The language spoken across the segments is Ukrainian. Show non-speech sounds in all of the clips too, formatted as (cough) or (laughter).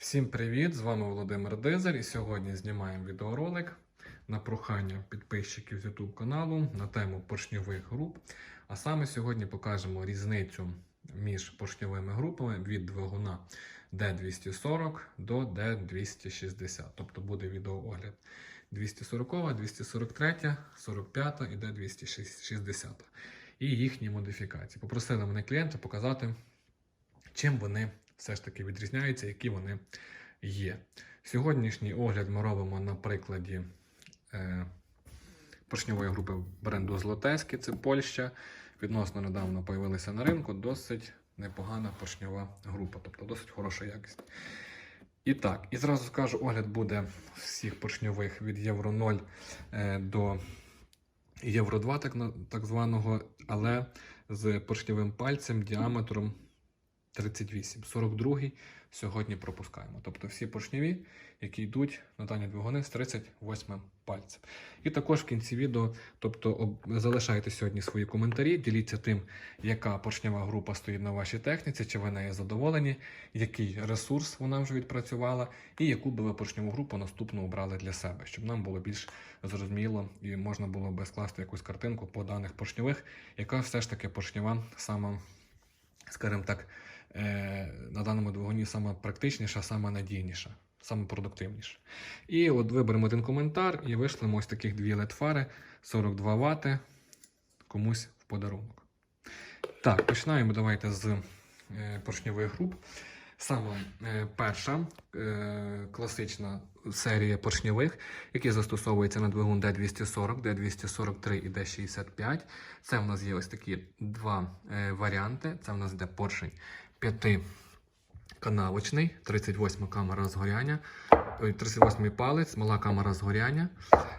Всім привіт! З вами Володимир Дизель і сьогодні знімаємо відеоролик на прохання підписчиків YouTube каналу на тему поршньових груп. А саме сьогодні покажемо різницю між поршньовими групами від двигуна D240 до D260. Тобто буде відеоогляд 240, 243, 45 і D260. І їхні модифікації. Попросили мене клієнти показати, чим вони все ж таки відрізняються, які вони є. Сьогоднішній огляд ми робимо на прикладі е, поршньової групи бренду Злотеський, це Польща. Відносно недавно появилися на ринку досить непогана поршньова група, тобто досить хороша якість. І так, і зразу скажу, огляд буде всіх поршньових від Євро 0 е, до Євро 2, так, так званого, але з поршньовим пальцем діаметром 38, 42 сьогодні пропускаємо. Тобто всі поршневі, які йдуть на дані двигуни з 38 пальцем. І також в кінці відео, тобто залишайте сьогодні свої коментарі, діліться тим, яка поршнева група стоїть на вашій техніці, чи ви нею задоволені, який ресурс вона вже відпрацювала, і яку би ви поршневу групу наступну обрали для себе, щоб нам було більш зрозуміло і можна було би скласти якусь картинку по даних поршневих, яка все ж таки поршнева сама, скажімо так, на даному двигуні саме практичніша, саме надійніша, саме продуктивніша. І от виберемо один коментар і вишлемо ось таких дві LED-фари 42 Вт комусь в подарунок. Так, починаємо давайте з е, поршньових груп. Саме е, перша е, класична серія поршньових, які застосовуються на двигун D240, D243 і D65. Це в нас є ось такі два е, варіанти. Це в нас йде поршень 5 канавочний, 38 камера згоряння, 38 палець, мала камера згоряння.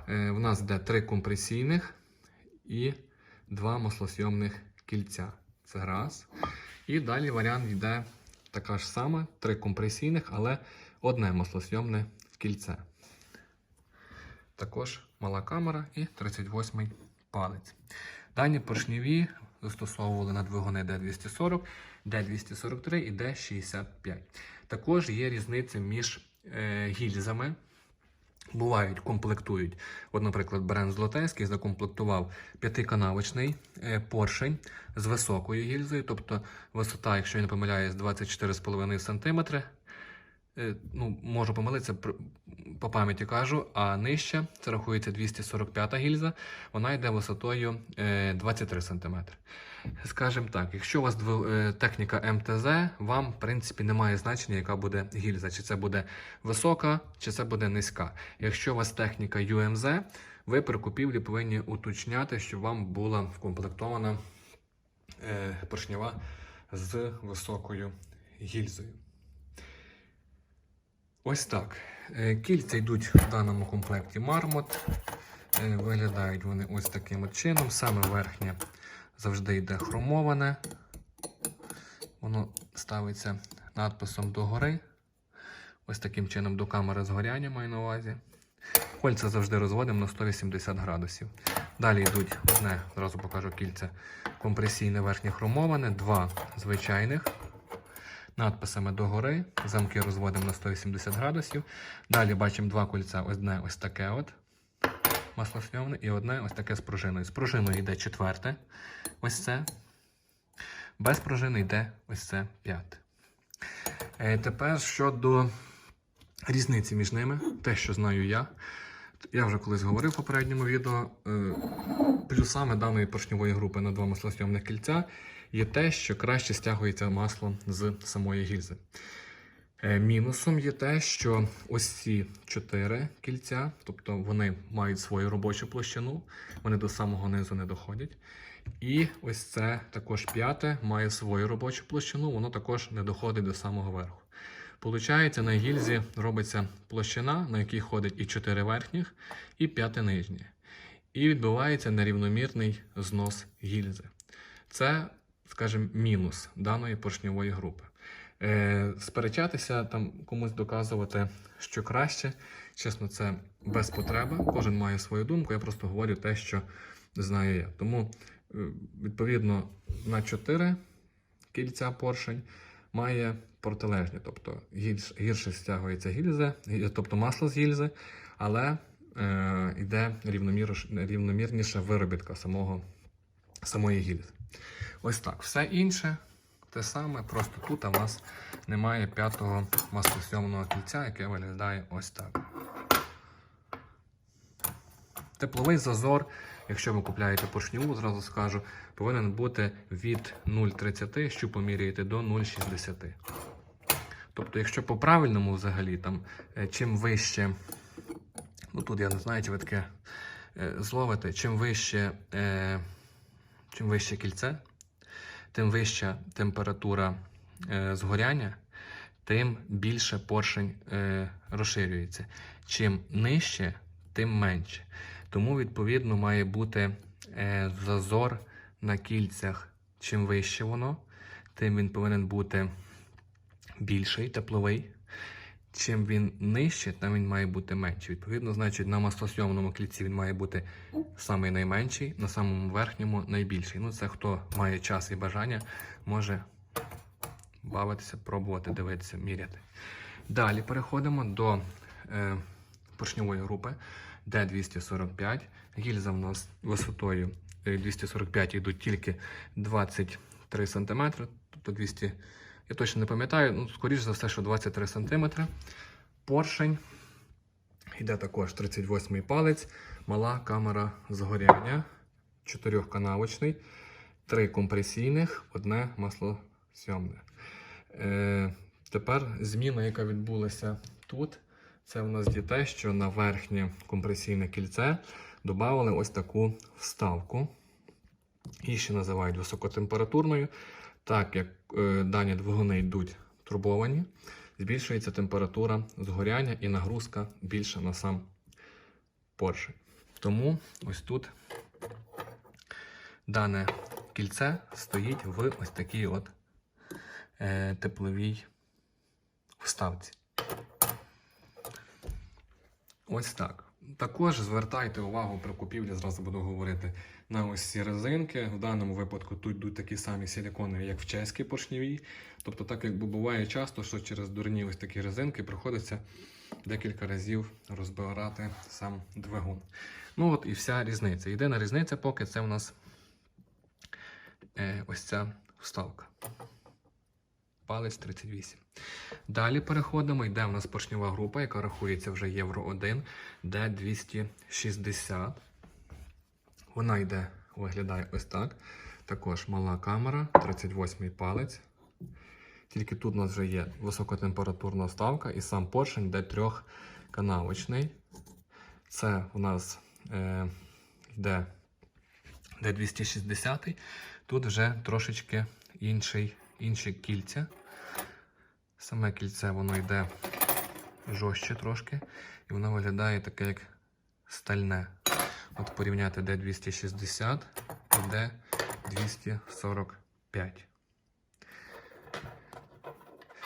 Е, в нас йде три компресійних і два маслосйомних кільця. Це раз. І далі варіант йде така ж сама, три компресійних, але одне маслосйомне кільце. Також мала камера і 38 палець. Дані поршневі застосовували на двигуни D240, D243 і D65. Також є різниця між е, гільзами. Бувають, комплектують. От, наприклад, бренд Злотейський закомплектував п'ятиканавочний е, поршень з високою гільзою, тобто висота, якщо я не помиляюсь, 24,5 см. Е, Ну, можу помилитися, по пам'яті кажу, а нижча, це рахується 245 гільза, вона йде висотою е, 23 см. Скажімо так, якщо у вас е, техніка МТЗ, вам в принципі немає значення, яка буде гільза, чи це буде висока, чи це буде низька. Якщо у вас техніка UMZ, ви при купівлі повинні уточняти, щоб вам була вкомплектована е, поршнева з високою гільзою. Ось так. Е, Кільця йдуть в даному комплекті мармот. Е, Виглядають вони ось таким чином. Саме верхнє завжди йде хромоване. Воно ставиться надписом догори. Ось таким чином до камери згоряння маю на увазі. Кольця завжди розводимо на 180 градусів. Далі йдуть одне, зразу покажу кільце компресійне верхнє хромоване, два звичайних надписами догори. Замки розводимо на 180 градусів. Далі бачимо два кольця, одне ось таке от маслосньовне і одне ось таке з пружиною. З пружиною йде четверте. Ось це. Без пружини йде ось це п'яте. Е, тепер щодо різниці між ними, те, що знаю я. Я вже колись говорив в попередньому відео. е, Плюсами даної поршньової групи на два маслосйомних кільця є те, що краще стягується масло з самої гільзи. Е, Мінусом є те, що ось ці чотири кільця, тобто вони мають свою робочу площину, вони до самого низу не доходять. І ось це також п'яте має свою робочу площину, воно також не доходить до самого верху. Получається, на гільзі робиться площина, на якій ходить і 4 верхніх, і 5 нижніх. І відбувається нерівномірний знос гільзи. Це, скажімо, мінус даної поршньової групи. Е, сперечатися, там комусь доказувати, що краще. Чесно, це без потреби. Кожен має свою думку. Я просто говорю те, що знаю я. Тому, е, відповідно, на 4 кільця поршень має протилежні, тобто гірш, гірше стягується гільза, гі- тобто масло з гільзи, але е, йде рівномір, рівномірніша виробітка самого, самої гільзи. Ось так. Все інше те саме, просто тут у нас немає п'ятого маслосйомного кільця, яке виглядає ось так. Тепловий зазор, якщо ви купляєте поршневу, зразу скажу, повинен бути від 0,30, що поміряєте до 0,60. Тобто, якщо по правильному взагалі, там, е, чим вище, ну тут я не знаю, чи ви таке е, зловите, чим вище, е, чим вище кільце, тим вища температура е, згоряння, тим більше поршень е, розширюється. Чим нижче, тим менше. Тому, відповідно, має бути е, зазор на кільцях. Чим вище воно, тим він повинен бути більший, тепловий. Чим він нижче, тим він має бути менший. Відповідно, значить, на маслосйомному кільці він має бути самий найменший, на самому верхньому найбільший. Ну, це хто має час і бажання, може бавитися, пробувати, дивитися, міряти. Далі переходимо до е, поршньової групи D245. Гільза в нас висотою е, 245 йдуть тільки 23 см, тобто 200, я точно не пам'ятаю, ну, скоріш за все, що 23 см. Поршень йде також 38 палець, мала камера згоряння, 4-канавочний, 3 компресійних, одне маслосйомне. Е, тепер зміна, яка відбулася тут, це у нас є те, що на верхнє компресійне кільце додали ось таку вставку. Її ще називають високотемпературною. Так як дані двигуни йдуть турбовані, збільшується температура згоряння і нагрузка більше на сам поршень. Тому ось тут дане кільце стоїть в ось такій от е, тепловій вставці. Ось так. Також звертайте увагу при купівлі, зразу буду говорити, на ось ці резинки. В даному випадку тут йдуть такі самі силіконові, як в чеській поршневій. Тобто, так як буває часто, що через дурні ось такі резинки приходиться декілька разів розбирати сам двигун. Ну от і вся різниця. Єдина різниця, поки це у нас е, ось ця вставка. Палець 38. Далі переходимо. Йде у нас поршнева група, яка рахується вже Євро 1, де 260. Вона йде, виглядає ось так. Також мала камера, 38 палець. Тільки тут у нас вже є високотемпературна вставка і сам поршень йде трьохканавочний. Це у нас е, йде де 260. Тут вже трошечки інший, інші кільця. Саме кільце воно йде жорстче трошки, і воно виглядає таке, як стальне. От порівняти D260 і D245.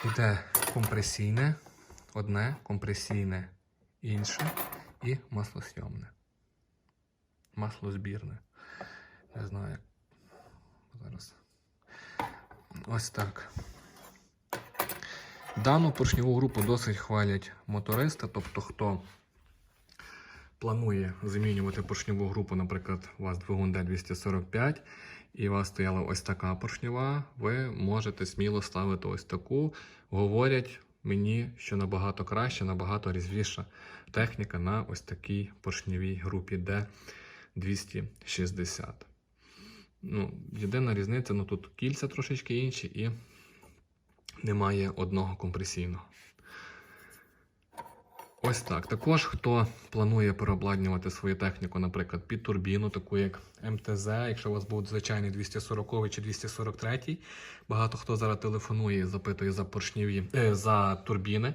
Йде компресійне, одне, компресійне інше і маслосйомне. Маслозбірне. Не знаю, зараз. Ось так. Дану поршневу групу досить хвалять мотористи, тобто хто планує замінювати поршневу групу, наприклад, у вас двигун D245, і у вас стояла ось така поршнева, ви можете сміло ставити ось таку. Говорять мені, що набагато краще, набагато різвіша техніка на ось такій поршневій групі D260. Ну, єдина різниця, ну тут кільця трошечки інші і немає одного компресійного. Ось так. Також хто планує переобладнювати свою техніку, наприклад, під турбіну, таку як МТЗ, якщо у вас був звичайний 240 чи 243, багато хто зараз телефонує і запитує за поршневі, е, за турбіни,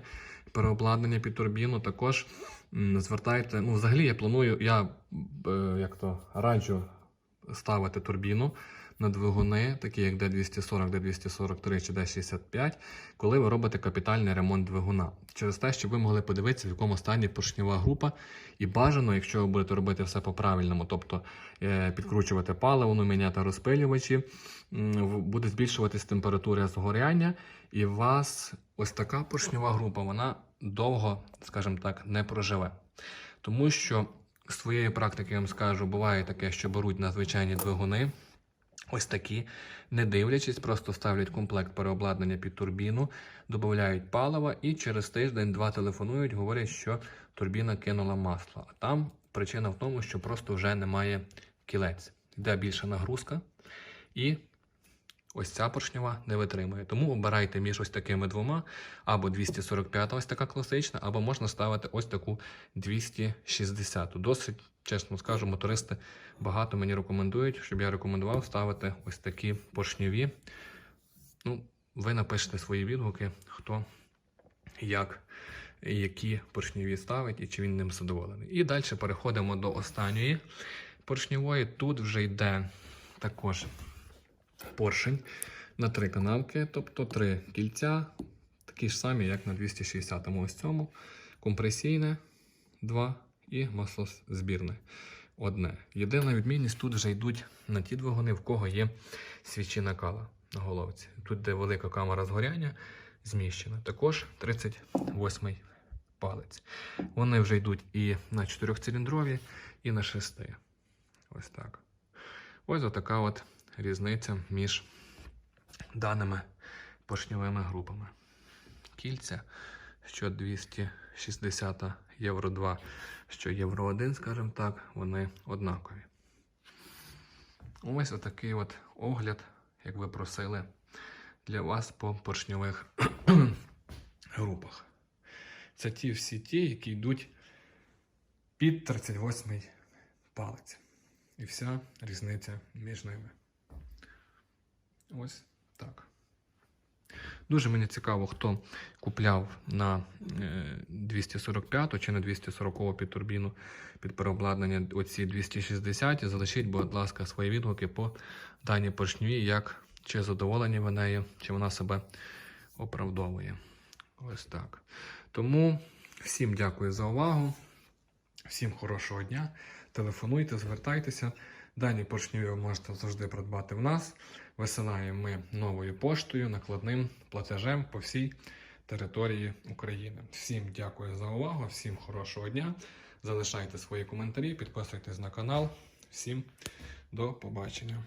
переобладнання під турбіну. Також звертайте. Ну, взагалі я планую, я е, як то раджу ставити турбіну на двигуни, такі як D240, D243 чи D65, коли ви робите капітальний ремонт двигуна. Через те, щоб ви могли подивитися, в якому стані поршнева група, і бажано, якщо ви будете робити все по-правильному, тобто е, підкручувати паливо, міняти розпилювачі, буде збільшуватись температура згоряння, І у вас ось така поршньова група, вона довго, скажімо так, не проживе. Тому що з своєї практики я вам скажу, буває таке, що беруть на звичайні двигуни. Ось такі, не дивлячись, просто ставлять комплект переобладнання під турбіну, додають палива і через тиждень-два телефонують, говорять, що турбіна кинула масло. А там причина в тому, що просто вже немає кілець. Йде більша нагрузка, і ось ця поршнева не витримує. Тому обирайте між ось такими двома, або 245 ось така класична, або можна ставити ось таку 260. Досить, чесно скажу, мотористи багато мені рекомендують, щоб я рекомендував ставити ось такі поршньові. Ну, ви напишете свої відгуки, хто як які поршньові ставить і чи він ним задоволений. І далі переходимо до останньої поршньової. Тут вже йде також поршень на три канавки, тобто три кільця, такі ж самі, як на 260 ось цьому. Компресійне 2 і маслозбірне одне. Єдина відмінність тут вже йдуть на ті двигуни, в кого є свічі накала на головці. Тут, де велика камера згоряння, зміщена. Також 38-й палець. Вони вже йдуть і на 4-циліндрові, і на 6. Ось так. Ось отака от різниця між даними поршньовими групами. Кільця, що 260 євро 2, що євро 1, скажімо так, вони однакові. Ось отакий от огляд, як ви просили, для вас по поршньових (clears throat) групах. Це ті всі ті, які йдуть під 38 палець. І вся різниця між ними. Ось так. Дуже мені цікаво, хто купляв на е, 245 чи на 240 під турбіну під переобладнання оці 260. Залишіть, будь ласка, свої відгуки по даній поршньові, як чи задоволені ви нею, чи вона себе оправдовує. Ось так. Тому всім дякую за увагу. Всім хорошого дня. Телефонуйте, звертайтеся. Дані поршневі ви можете завжди придбати в нас. Висилаємо ми новою поштою, накладним платежем по всій території України. Всім дякую за увагу, всім хорошого дня. Залишайте свої коментарі, підписуйтесь на канал. Всім до побачення.